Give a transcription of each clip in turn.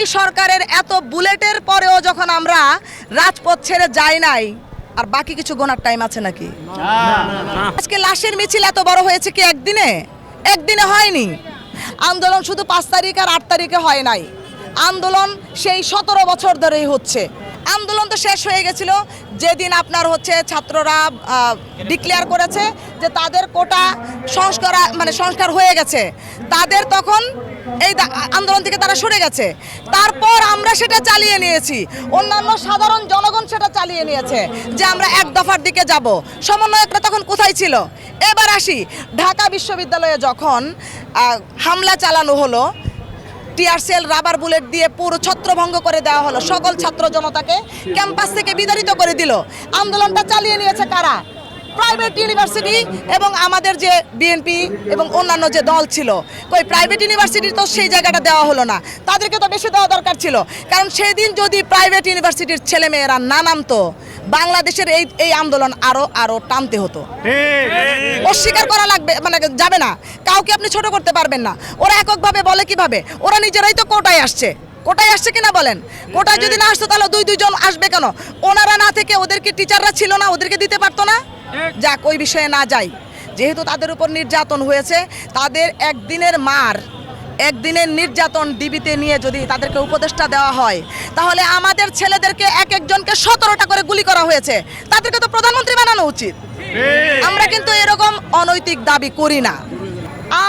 আমি সরকারের এত বুলেটের পরেও যখন আমরা রাজপথ ছেড়ে যাই নাই, আর বাকি কিছু গোনার টাইম আছে নাকি? আজকে লাশের মিছিল এত বড় হয়েছে কি একদিনে? একদিনে হয়নি। আন্দোলন শুধু পাঁচ তারিখ আর আট তারিখে হয় নাই। আন্দোলন সেই সতেরো বছর ধরেই হচ্ছে। আন্দোলন তো শেষ হয়ে গেছিল। যেদিন আপনার হচ্ছে ছাত্ররা ডিক্লেয়ার করেছে যে তাদের কোটা সংস্কার মানে সংস্কার হয়ে গেছে। তাদের তখন এই আন্দোলন থেকে তারা সরে গেছে। তারপর আমরা সেটা চালিয়ে নিয়েছি। অন্যান্য সাধারণ জনগণ সেটা চালিয়ে নিয়েছে যে আমরা এক দফার দিকে যাব। সমন্বয়করা তখন কোথায় ছিল? এবার আসি, ঢাকা বিশ্ববিদ্যালয়ে যখন হামলা চালানো হলো টিআরসিএল রাবার বুলেট দিয়ে পুরো ছত্রভঙ্গ করে দেওয়া হলো। সকল ছাত্র জনতাকে ক্যাম্পাস থেকে বিতাড়িত করে দিল। আন্দোলনটা চালিয়ে নিয়েছে কারা? প্রাইভেট ইউনিভার্সিটি এবং আমাদের যে বিএনপি এবং অন্যান্য যে দল ছিল ওই প্রাইভেট ইউনিভার্সিটির তো সেই জায়গাটা দেওয়া হলো না। তাদেরকে তো বেশি দেওয়া দরকার ছিল। কারণ সেদিন যদি প্রাইভেট ইউনিভার্সিটির ছেলেমেয়েরা না নামতো, বাংলাদেশের এই এই আন্দোলন আরও আরও টানতে হতো। অস্বীকার করা লাগবে মানে যাবে না। কাউকে আপনি ছোট করতে পারবেন না। ওরা এককভাবে বলে কীভাবে? ওরা নিজেরাই তো কোটায় আসছে। কোটায় আসছে কিনা বলেন? কোটায় যদি না আসতো তাহলে দুই, দুইজন আসবে কেন? ওনারা না থেকে ওদেরকে টিচাররা ছিল না, ওদেরকে দিতে পারতো না? যাক ওই বিষয়ে না যাই। যেহেতু তাদের উপর নির্যাতন হয়েছে তাদের একদিনের মার একদিনের নির্যাতন ডিবিতে নিয়ে যদি তাদেরকে উপদেষ্টা দেওয়া হয় তাহলে আমাদের ছেলেদেরকে এক একজনকে সতেরোটা করে গুলি করা হয়েছে। তাদেরকে তো প্রধানমন্ত্রী বানানো উচিত। আমরা কিন্তু এরকম অনৈতিক দাবি করি না।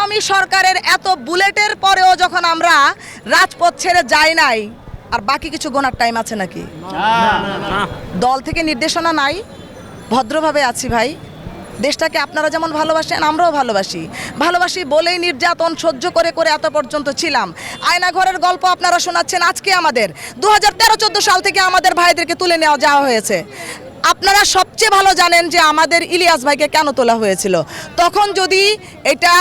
আমি সরকারের এত বুলেটের পরেও যখন আমরা রাজপথ ছেড়ে যাই নাই আর বাকি কিছু গোনার টাইম আছে নাকি? দল থেকে নির্দেশনা নাই? ভদ্রভাবে আছি ভাই। দেশটাকে আপনারা যেমন ভালোবাসেন, আমরাও ভালোবাসি। ভালোবাসি বলেই নির্যাতন সহ্য করে করে এত পর্যন্ত ছিলাম। আয়নাঘরের গল্প আপনারা শোনাচ্ছেন আজকে আমাদের। দু হাজার তেরো সাল থেকে আমাদের ভাইদেরকে তুলে নেওয়া যাওয়া হয়েছে। আপনারা সবচেয়ে ভালো জানেন যে আমাদের ইলিয়াস ভাইকে কেন তোলা হয়েছিল। তখন যদি এটা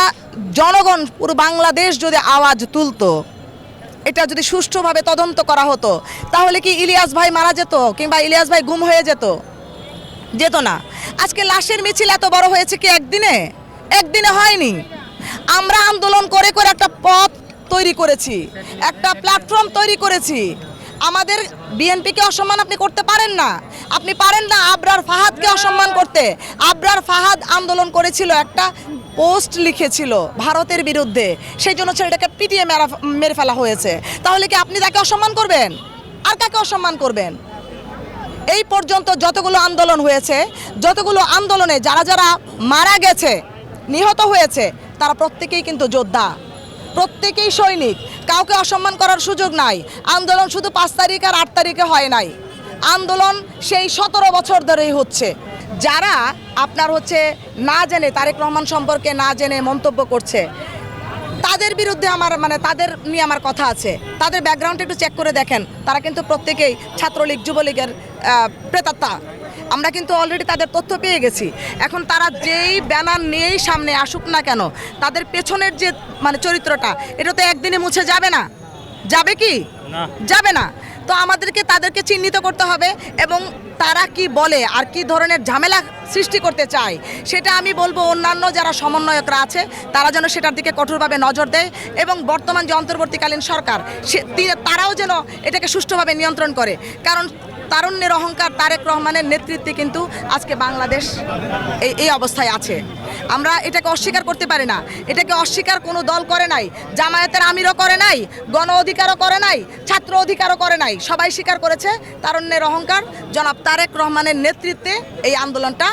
জনগণ, পুরো বাংলাদেশ যদি আওয়াজ তুলতো, এটা যদি সুষ্ঠুভাবে তদন্ত করা হতো, তাহলে কি ইলিয়াস ভাই মারা যেত? কিংবা ইলিয়াস ভাই গুম হয়ে যেত? যেত না। আজকে লাশের মিছিল এত বড় হয়েছে কি একদিনে? একদিনে হয়নি। আমরা আন্দোলন করে করে একটা পথ তৈরি করেছি, একটা প্ল্যাটফর্ম তৈরি করেছি। আমাদের বিএনপিকে অসম্মান আপনি করতে পারেন না। আপনি পারেন না আবরার ফাহাদকে অসম্মান করতে। আবরার ফাহাদ আন্দোলন করেছিল, একটা পোস্ট লিখেছিল ভারতের বিরুদ্ধে। সেই জন্য ছেলেটাকে পিটিয়ে মেরা মেরে ফেলা হয়েছে। তাহলে কি আপনি তাকে অসম্মান করবেন? আর কাকে অসম্মান করবেন? এই পর্যন্ত যতগুলো আন্দোলন হয়েছে, যতগুলো আন্দোলনে যারা যারা মারা গেছে, নিহত হয়েছে, তারা প্রত্যেকেই কিন্তু যোদ্ধা। প্রত্যেকেই সৈনিক। কাউকে অসম্মান করার সুযোগ নাই। আন্দোলন শুধু পাঁচ তারিখ আর আট তারিখে হয় নাই। আন্দোলন সেই সতেরো বছর ধরেই হচ্ছে। যারা আপনার হচ্ছে না জেনে তারেক রহমান সম্পর্কে না জেনে মন্তব্য করছে তাদের বিরুদ্ধে আমার মানে তাদের নিয়ে আমার কথা আছে। তাদের ব্যাকগ্রাউন্ড একটু চেক করে দেখেন। তারা কিন্তু প্রত্যেকেই ছাত্রলীগ যুবলীগের প্রেতাত্মা। আমরা কিন্তু অলরেডি তাদের তথ্য পেয়ে গেছি। এখন তারা যেই ব্যানার নিয়েই সামনে আসুক না কেন তাদের পেছনের যে মানে চরিত্রটা এটা তো একদিনে মুছে যাবে না। যাবে কি? যাবে না। তো আমাদেরকে তাদেরকে চিহ্নিত করতে হবে এবং তারা কি বলে আর কি ধরনের ঝামেলা সৃষ্টি করতে চায়, সেটা আমি বলব অন্যান্য যারা সমন্বয়করা আছে, তারা যেন সেটার দিকে কঠোরভাবে নজর দেয় এবং বর্তমান যে অন্তর্বর্তীকালীন সরকার, সে তারাও যেন এটাকে সুষ্ঠুভাবে নিয়ন্ত্রণ করে। কারণ তারুণ্যের অহংকার তারেক রহমানের নেতৃত্বে কিন্তু আজকে বাংলাদেশ এই এই অবস্থায় আছে। আমরা এটাকে অস্বীকার করতে পারি না। এটাকে অস্বীকার কোনো দল করে নাই, জামায়াতের আমিরও করে নাই, গণ অধিকারও করে নাই, ছাত্র অধিকারও করে নাই। সবাই স্বীকার করেছে তারুণ্যের অহংকার। জনাব তারেক রহমানের নেতৃত্বে এই আন্দোলনটা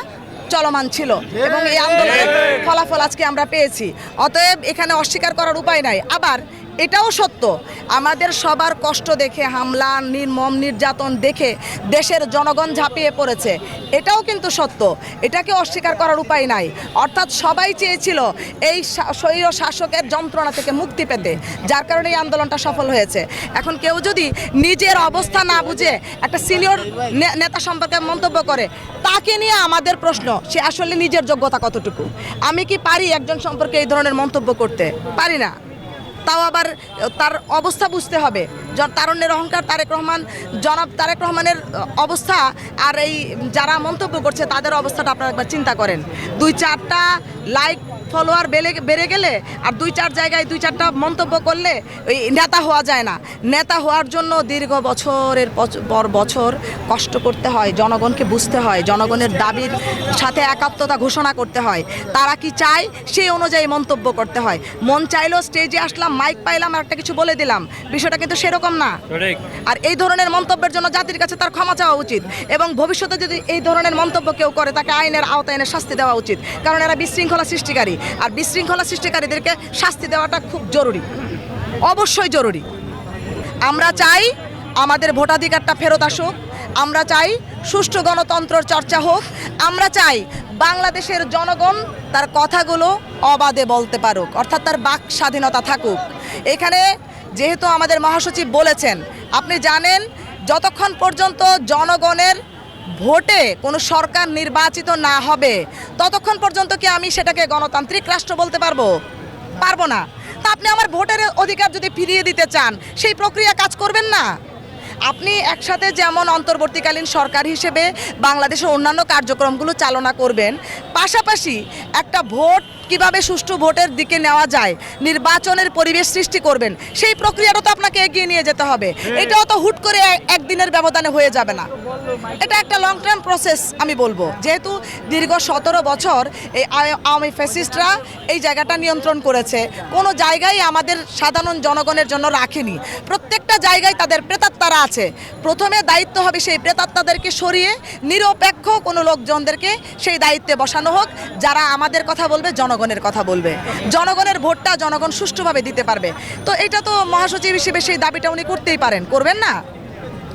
চলমান ছিল এবং এই আন্দোলনের ফলাফল আজকে আমরা পেয়েছি। অতএব এখানে অস্বীকার করার উপায় নাই। আবার এটাও সত্য। আমাদের সবার কষ্ট দেখে, হামলা নির্মম নির্যাতন দেখে দেশের জনগণ ঝাঁপিয়ে পড়েছে। এটাও কিন্তু সত্য। এটাকে অস্বীকার করার উপায় নাই। অর্থাৎ সবাই চেয়েছিল এই শা- স্বৈর শাসকের যন্ত্রণা থেকে মুক্তি পেতে, যার কারণে এই আন্দোলনটা সফল হয়েছে। এখন কেউ যদি নিজের অবস্থা না বুঝে, একটা সিনিয়র নেতা সম্পর্কে মন্তব্য করে, তাকে নিয়ে আমাদের প্রশ্ন, সে আসলে নিজের যোগ্যতা কতটুকু? আমি কি পারি একজন সম্পর্কে এই ধরনের মন্তব্য করতে? পারি না। তাও আবার তার অবস্থা বুঝতে হবে। তারণ্যের অহংকার তারেক রহমান, জনাব তারেক রহমানের অবস্থা আর এই যারা মন্তব্য করছে তাদের অবস্থাটা আপনারা একবার চিন্তা করেন। দুই চারটা লাইক ফলোয়ার বেড়ে বেড়ে গেলে আর দুই চার জায়গায় দুই চারটা মন্তব্য করলে ওই নেতা হওয়া যায় না। নেতা হওয়ার জন্য দীর্ঘ বছরের পর বছর কষ্ট করতে হয় জনগণকে বুঝতে হয় জনগণের দাবির সাথে একাত্মতা ঘোষণা করতে হয়। তারা কি চায়? সেই অনুযায়ী মন্তব্য করতে হয়। মন চাইলো স্টেজে আসলাম মাইক পাইলাম আর একটা কিছু বলে দিলাম। বিষয়টা কিন্তু সেরকম না। আর এই ধরনের মন্তব্যের জন্য জাতির কাছে তার ক্ষমা চাওয়া উচিত এবং ভবিষ্যতে যদি এই ধরনের মন্তব্য কেউ করে তাকে আইনের আওতায় এনে শাস্তি দেওয়া উচিত। কারণ এরা বিশৃঙ্খলা সৃষ্টিকারী আর বিশৃঙ্খলা সৃষ্টিকারীদেরকে শাস্তি দেওয়াটা খুব জরুরি। অবশ্যই জরুরি। আমরা চাই আমাদের ভোটাধিকারটা ফেরত আসুক, আমরা চাই সুষ্ঠু গণতন্ত্রের চর্চা হোক, আমরা চাই বাংলাদেশের জনগণ তার কথাগুলো অবাধে বলতে পারুক, অর্থাৎ তার বাক স্বাধীনতা থাকুক। এখানে যেহেতু আমাদের মহাসচিব বলেছেন, আপনি জানেন, যতক্ষণ পর্যন্ত জনগণের ভোটে কোনো সরকার নির্বাচিত না হবে, ততক্ষণ পর্যন্ত কি আমি সেটাকে গণতান্ত্রিক রাষ্ট্র বলতে পারব? পারব না। তা আপনি আমার ভোটের অধিকার যদি ফিরিয়ে দিতে চান, সেই প্রক্রিয়া কাজ করবেন না? আপনি একসাথে যেমন অন্তর্বর্তীকালীন সরকার হিসেবে বাংলাদেশের অন্যান্য কার্যক্রমগুলো চালনা করবেন, পাশাপাশি একটা ভোট কীভাবে সুষ্ঠু ভোটের দিকে নেওয়া যায় নির্বাচনের পরিবেশ সৃষ্টি করবেন সেই প্রক্রিয়াটা তো আপনাকে এগিয়ে নিয়ে যেতে হবে। এটাও তো হুট করে একদিনের ব্যবধানে হয়ে যাবে না। এটা একটা লং টার্ম প্রসেস আমি বলব। যেহেতু দীর্ঘ সতেরো বছর এই আওয়ামী ফ্যাসিস্টরা এই জায়গাটা নিয়ন্ত্রণ করেছে কোনো জায়গায় আমাদের সাধারণ জনগণের জন্য রাখেনি। প্রত্যেকটা জায়গায় তাদের প্রেতাত্মারা আছে। প্রথমে দায়িত্ব হবে সেই প্রেতাত্মাদেরকে সরিয়ে, নিরপেক্ষ কোনো লোকজনদেরকে সেই দায়িত্বে বসানো হোক, যারা আমাদের কথা বলবে, জনগণের কথা বলবে। জনগণের ভোটটা জনগণ সুষ্ঠুভাবে দিতে পারবে। তো এটা তো মহাসচিব হিসেবে সেই দাবিটা উনি করতেই পারেন। করবেন না?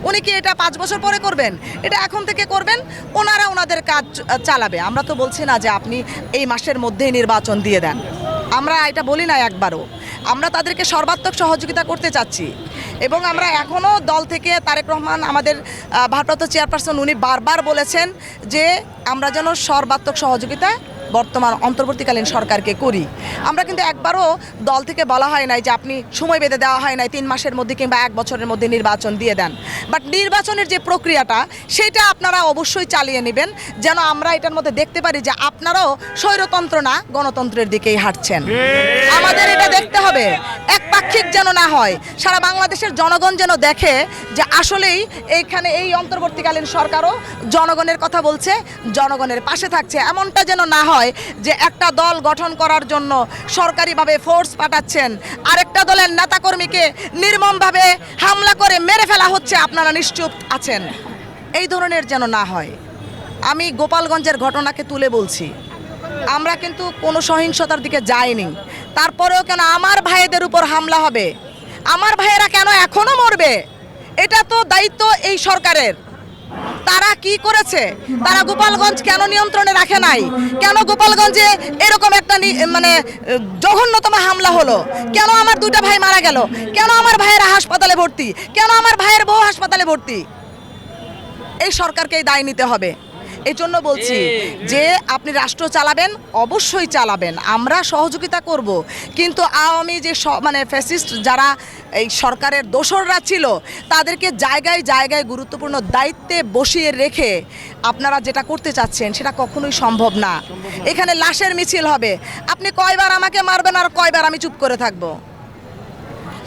উনি কি এটা পাঁচ বছর পরে করবেন? এটা এখন থেকে করবেন? ওনারা ওনাদের কাজ চালাবে। আমরা তো বলছি না যে আপনি এই মাসের মধ্যেই নির্বাচন দিয়ে দেন। আমরা এটা বলি না একবারও। আমরা তাদেরকে সর্বাত্মক সহযোগিতা করতে চাচ্ছি। এবং আমরা এখনও দল থেকে তারেক রহমান আমাদের ভারপ্রাপ্ত চেয়ারপারসন উনি বারবার বলেছেন যে আমরা যেন সর্বাত্মক সহযোগিতা বর্তমান অন্তর্বর্তীকালীন সরকারকে করি। আমরা কিন্তু একবারও দল থেকে বলা হয় নাই যে আপনি সময় বেঁধে দেওয়া হয় নাই, তিন মাসের মধ্যে কিংবা এক বছরের মধ্যে নির্বাচন দিয়ে দেন। বাট নির্বাচনের যে প্রক্রিয়াটা, সেটা আপনারা অবশ্যই চালিয়ে নেবেন, যেন আমরা এটার মধ্যে দেখতে পারি যে আপনারাও স্বৈরতন্ত্র না, গণতন্ত্রের দিকেই হাঁটছেন। আমাদের এটা দেখতে হবে, একপাক্ষিক যেন না হয়, সারা বাংলাদেশের জনগণ যেন দেখে যে আসলেই এইখানে এই অন্তর্বর্তীকালীন সরকারও জনগণের কথা বলছে, জনগণের পাশে থাকছে, এমনটা যেন না হয়। যে একটা দল গঠন করার জন্য সরকারিভাবে ফোর্স পাঠাচ্ছেন। আরেকটা দলের নেতাকর্মীকে নির্মমভাবে হামলা করে মেরে ফেলা হচ্ছে। আপনারা নিশ্চুপ আছেন। এই ধরনের যেন না হয়। আমি গোপালগঞ্জের ঘটনাকে তুলে বলছি। আমরা কিন্তু কোনো সহিংসতার দিকে যাইনি। তারপরেও কেন আমার ভাইদের উপর হামলা হবে? আমার ভাইয়েরা কেন এখনও মরবে? এটা তো দায়িত্ব এই সরকারের। তারা কি করেছে? তারা গোপালগঞ্জ কেন নিয়ন্ত্রণে রাখে নাই? কেন গোপালগঞ্জে এরকম একটা মানে জঘন্যতম হামলা হলো? কেন আমার দুইটা ভাই মারা গেল? কেন আমার ভাইয়েরা হাসপাতালে ভর্তি? কেন আমার ভাইয়ের বউ হাসপাতালে ভর্তি? এই সরকারকেই দায় নিতে হবে। এই জন্য বলছি যে আপনি রাষ্ট্র চালাবেন অবশ্যই চালাবেন। আমরা সহযোগিতা করব। কিন্তু আওয়ামী যে স- মানে ফ্যাসিস্ট যারা এই সরকারের দোসররা ছিল তাদেরকে জায়গায় জায়গায় গুরুত্বপূর্ণ দায়িত্বে বসিয়ে রেখে আপনারা যেটা করতে চাচ্ছেন সেটা কখনোই সম্ভব না। এখানে লাশের মিছিল হবে। আপনি কয়বার আমাকে মারবেন আর কয়বার আমি চুপ করে থাকব?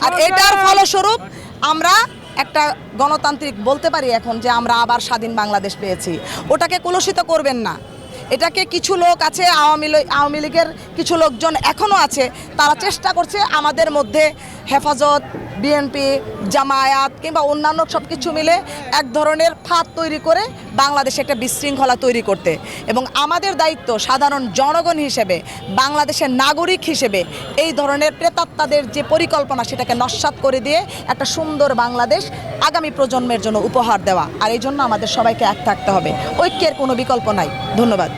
আর এটার ফলস্বরূপ আমরা একটা গণতান্ত্রিক বলতে পারি এখন যে আমরা আবার স্বাধীন বাংলাদেশ পেয়েছি। ওটাকে কলুষিত করবেন না। এটাকে কিছু লোক আছে, আওয়ামী লীগ- আওয়ামী লীগের কিছু লোকজন এখনও আছে, তারা চেষ্টা করছে আমাদের মধ্যে হেফাজত বিএনপি, জামায়াত কিংবা অন্যান্য সব কিছু মিলে এক ধরনের ফাঁদ তৈরি করে বাংলাদেশে একটা বিশৃঙ্খলা তৈরি করতে। এবং আমাদের দায়িত্ব সাধারণ জনগণ হিসেবে, বাংলাদেশের নাগরিক হিসেবে এই ধরনের প্রেতাত্মাদের যে পরিকল্পনা সেটাকে নস্বাত করে দিয়ে একটা সুন্দর বাংলাদেশ আগামী প্রজন্মের জন্য উপহার দেওয়া। আর এই জন্য আমাদের সবাইকে এক থাকতে হবে। ঐক্যের কোনো বিকল্প নাই। ধন্যবাদ।